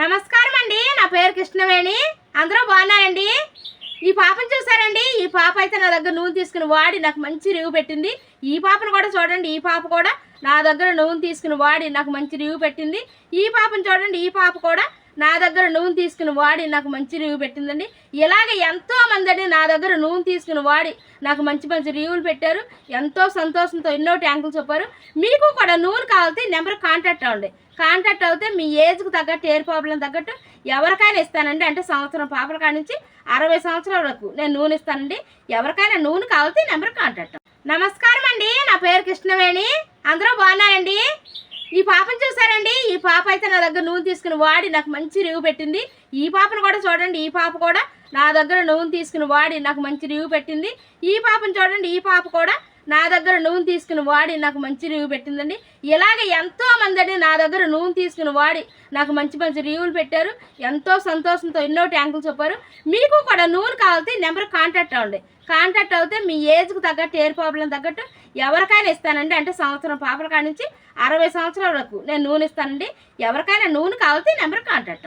నమస్కారం అండి నా పేరు కృష్ణవేణి. అందరూ బాగున్నారండి? ఈ పాపను చూసారండి? ఈ పాప అయితే నా దగ్గర నూనె తీసుకుని వాడి నాకు మంచి రివ్యూ పెట్టింది. ఈ పాపను కూడా చూడండి. ఈ పాప కూడా నా దగ్గర నూనె తీసుకుని వాడి నాకు మంచి రివ్యూ పెట్టింది. ఈ పాపను చూడండి. ఈ పాప కూడా నా దగ్గర నూనె తీసుకుని వాడి నాకు మంచి రివ్యూ పెట్టిందండి. ఇలాగే ఎంతో మంది అండి నా దగ్గర నూనె తీసుకుని వాడి నాకు మంచి మంచి రివ్యూలు పెట్టారు. ఎంతో సంతోషంతో ఎన్నో ట్యాంకులు చెప్పారు. మీకు కూడా నూనె కావాలంటే నెంబర్ కాంటాక్ట్ అవ్వండి. కాంటాక్ట్ అవుతే మీ ఏజ్కి తగ్గట్టు ఎయిర్ ప్రాబ్లం తగ్గట్టు ఎవరికైనా ఇస్తానండి. అంటే సంవత్సరం పాపల కాడ నుంచి అరవై సంవత్సరాల వరకు నేను నూనె ఇస్తానండి. ఎవరికైనా నూనె కావాలితే నెంబర్ కాంటాక్ట్ నమస్కారం అండి. నా పేరు కృష్ణవేణి. అందరూ బాగున్నారండి? ఈ పాపను చూసారండి? ఈ పాప అయితే నా దగ్గర నూనె తీసుకుని వాడి నాకు మంచి రివ్యూ పెట్టింది. ఈ పాపను కూడా చూడండి. ఈ పాప కూడా నా దగ్గర నూనె తీసుకుని వాడి నాకు మంచి రివ్యూ పెట్టింది. ఈ పాపను చూడండి. ఈ పాప కూడా నా దగ్గర నూనె తీసుకుని వాడి నాకు మంచి రివ్యూ పెట్టిందండి. ఇలాగ ఎంతో మంది అండి నా దగ్గర నూనె తీసుకుని వాడి నాకు మంచి మంచి రివ్యూలు పెట్టారు. ఎంతో సంతోషంతో ఎన్నో ట్యాంకులు చెప్పారు. మీకు కూడా నూనె కావాలంటే నెంబర్ కాంటాక్ట్ అవ్వండి. కాంటాక్ట్ అవుతే మీ ఏజ్కి తగ్గట్టు ఎయిర్ ప్రాబ్లం తగ్గట్టు ఎవరికైనా ఇస్తానండి. అంటే సంవత్సరం పాపల కాడి నుంచి అరవై సంవత్సరాల వరకు నేను నూనె ఇస్తానండి. ఎవరికైనా నూనె కావాలంటే నెంబర్ కాంటాక్ట్